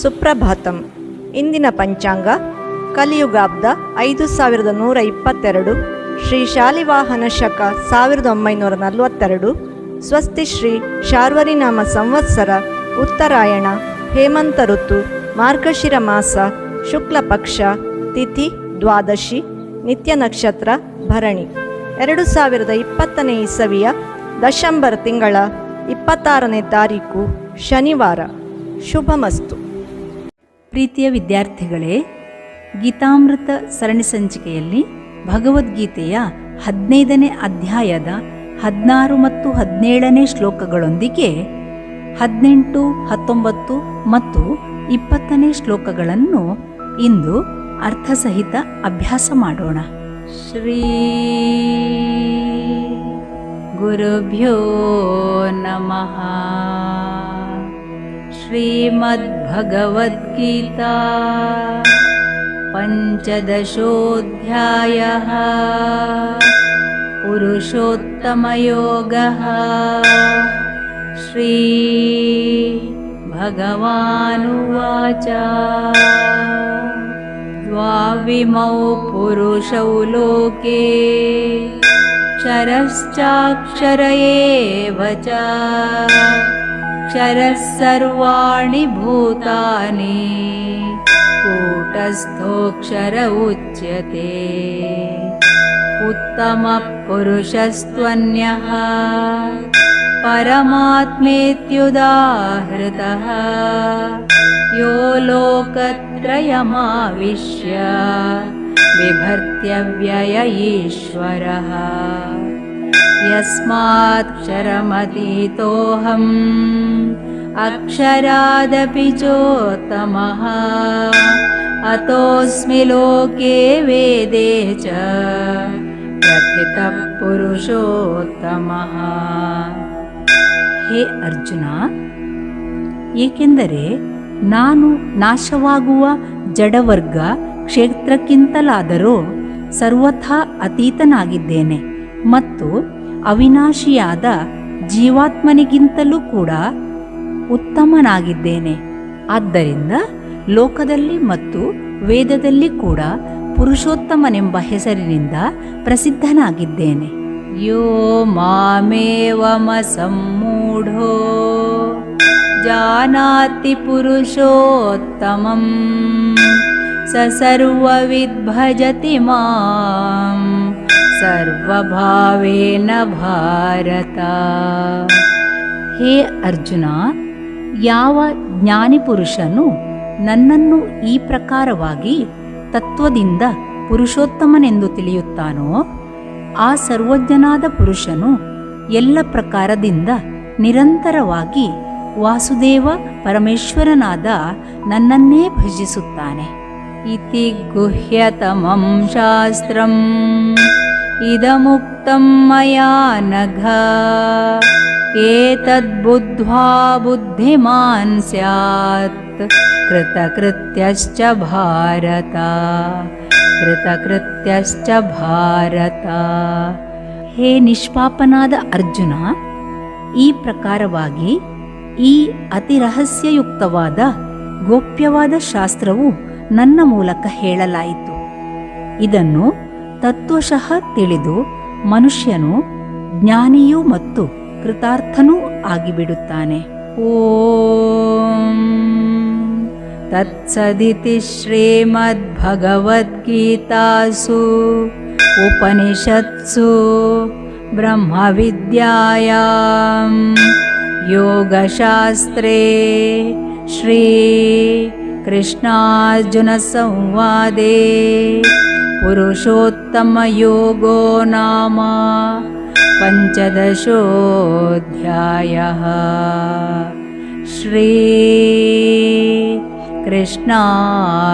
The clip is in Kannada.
ಸುಪ್ರಭಾತಂ ಇಂದಿನ ಪಂಚಾಂಗ ಕಲಿಯುಗಾಬ್ದ ಐದು ಸಾವಿರದ ನೂರ ಇಪ್ಪತ್ತೆರಡು, ಶ್ರೀ ಶಾಲಿವಾಹನ ಶಕ ಸಾವಿರದ ಒಂಬೈನೂರ ನಲವತ್ತೆರಡು, ಸ್ವಸ್ತಿ ಶ್ರೀ ಶಾರ್ವರಿನಾಮ ಸಂವತ್ಸರ, ಉತ್ತರಾಯಣ, ಹೇಮಂತ ಋತು, ಮಾರ್ಗಶಿರ ಮಾಸ, ಶುಕ್ಲ ಪಕ್ಷ, ತಿಥಿ, ದ್ವಾದಶಿ, ನಿತ್ಯ ನಕ್ಷತ್ರ, ಭರಣಿ. ಎರಡು ಸಾವಿರದ ಇಪ್ಪತ್ತನೇ ಇಸವಿಯ ದಶಂಬರ್ ತಿಂಗಳ ಇಪ್ಪತ್ತಾರನೇ ತಾರೀಕು ಶನಿವಾರ. ಶುಭಮಸ್ತು. ಪ್ರೀತಿಯ ವಿದ್ಯಾರ್ಥಿಗಳೇ ಗೀತಾಮೃತ ಸರಣಿ ಸಂಚಿಕೆಯಲ್ಲಿ ಭಗವದ್ಗೀತೆಯ ಹದಿನೈದನೇ ಅಧ್ಯಾಯದ ಹದಿನಾರು ಮತ್ತು ಹದಿನೇಳನೇ ಶ್ಲೋಕಗಳೊಂದಿಗೆ ಹದಿನೆಂಟು ಹತ್ತೊಂಬತ್ತು ಮತ್ತು ಇಪ್ಪತ್ತನೇ ಶ್ಲೋಕಗಳನ್ನು ಇಂದು ಅರ್ಥಸಹಿತ ಅಭ್ಯಾಸ ಮಾಡೋಣ ಶ್ರೀ ಗುರುಭ್ಯೋ ನಮಃ श्रीमद्भगवद्गीता पञ्चदशोऽध्यायः पुरुषोत्तमयोगः। श्रीभगवानुवाच। द्वाविमौ पुरुषौ लोके क्षरश्चाक्षर एव च। क्षरः सर्वाणि भूतानि कूटस्थोऽक्षर उच्यते। उत्तमः पुरुषस्त्वन्यः परमात्मेत्युदाहृतः यो लोकत्रयमाविश्य बिभर्त्यव्यय ईश्वरः। यस्मात्क्षरमतीतोऽहम् अक्षरादपि चोत्तमः अतोऽस्मि लोके वेदे च प्रथितः ಪುರುಷೋತ್ತಮಃ ಹೇ ಅರ್ಜುನ ಏಕೆಂದರೆ ನಾನು ನಾಶವಾಗುವ ಜಡವರ್ಗ ಕ್ಷೇತ್ರಕ್ಕಿಂತಲಾದರೂ ಸರ್ವಥಾ ಅತೀತನಾಗಿದ್ದೇನೆ ಮತ್ತು ಅವಿನಾಶಿಯಾದ ಜೀವಾತ್ಮನಿಗಿಂತಲೂ ಕೂಡ ಉತ್ತಮನಾಗಿದ್ದೇನೆ. ಆದ್ದರಿಂದ ಲೋಕದಲ್ಲಿ ಮತ್ತು ವೇದದಲ್ಲಿ ಕೂಡ ಪುರುಷೋತ್ತಮನೆಂಬ ಹೆಸರಿನಿಂದ ಪ್ರಸಿದ್ಧನಾಗಿದ್ದೇನೆ. ಯೋ ಮಾಮೇವಮ ಸಮ್ಮೂಢೋ ಜಾನಾತಿ ಪುರುಷೋತ್ತಮಂ ಸರ್ವವಿದ್ಭಜತಿ ಮಾಂ ಸರ್ವಭಾವೇನ ಭಾರತ. ಹೇ ಅರ್ಜುನ ಯಾವ ಜ್ಞಾನಿ ಪುರುಷನು ನನ್ನನ್ನು ಈ ಪ್ರಕಾರವಾಗಿ ತತ್ವದಿಂದ ಪುರುಷೋತ್ತಮನೆಂದು ತಿಳಿಯುತ್ತಾನೋ, ಆ ಸರ್ವಜ್ಞನಾದ ಪುರುಷನು ಎಲ್ಲ ಪ್ರಕಾರದಿಂದ ನಿರಂತರವಾಗಿ ವಾಸುದೇವ ಪರಮೇಶ್ವರನಾದ ನನ್ನನ್ನೇ ಭಜಿಸುತ್ತಾನೆ. ಇತಿ ಗುಹ್ಯತಮಂ ಶಾಸ್ತ್ರಂ. ಇದಮುಕ್ತಂ मया ನಘ एतद्बुद्ध्वा बुद्धिमान् ಭಾರತ ಕೃತಕೃತ್ಯಶ್ಚ ಭಾರತ ಹೇ ನಿಷ್ಪಾಪನಾದ ಅರ್ಜುನ ಈ ಪ್ರಕಾರವಾಗಿ ಈ ಅತಿ ರಹಸ್ಯಯುಕ್ತವಾದ ಗೋಪ್ಯವಾದ ಶಾಸ್ತ್ರವು ನನ್ನ ಮೂಲಕ ಹೇಳಲಾಯಿತು. ಇದನ್ನು ತತ್ವಶಃ ತಿಳಿದು ಮನುಷ್ಯನು ಜ್ಞಾನಿಯೂ ಮತ್ತು ಕೃತಾರ್ಥನೂ ಆಗಿಬಿಡುತ್ತಾನೆ ಓಂ ತತ್ಸದಿತಿ ಶ್ರೀಮದ್ಭಗವದ್ಗೀತಾಸು ಉಪನಿಷತ್ಸು ಬ್ರಹ್ಮವಿದ್ಯಾಯಾಂ ಯೋಗಶಾಸ್ತ್ರೇ ಶ್ರೀ कृष्णार्जुनसंवादे पुरुषोत्तमयोगो नाम पञ्चदशोऽध्यायः। श्री कृष्णार्पणमस्तु